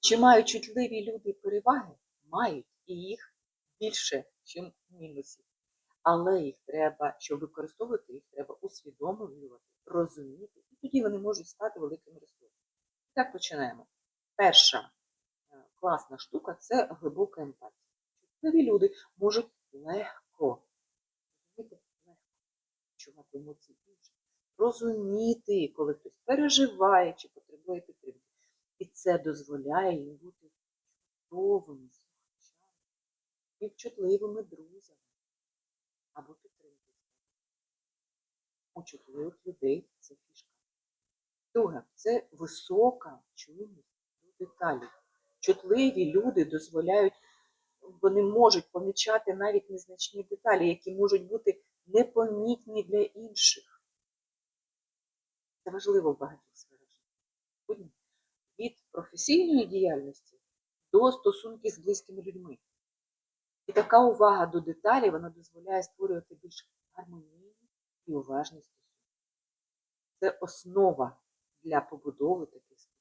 Чи мають чутливі люди переваги? Мають, і їх більше, ніж мінусів. Але їх треба, щоб використовувати, їх треба усвідомлювати, розуміти, і тоді вони можуть стати великим ресурсом. Так починаємо. Перша е, класна штука це глибока емпатія. Чутливі люди можуть легко, розумієте, легко відчувати емоції інших, розуміти, коли хтось переживає чи потребує підтримки. Це дозволяє їм бути чудовими, слухачами, співчутливими друзями або підтримкою. У чутливих людей це фішка. Друге, це висока чуйність до деталей. Чутливі люди дозволяють, вони можуть помічати навіть незначні деталі, які можуть бути непомітні для інших. Це важливо в багатьох сферах професійної діяльності до стосунків з близькими людьми. І така увага до деталей вона дозволяє створювати більш гармонійні і уважні стосунки. Це основа для побудови таких стосунків.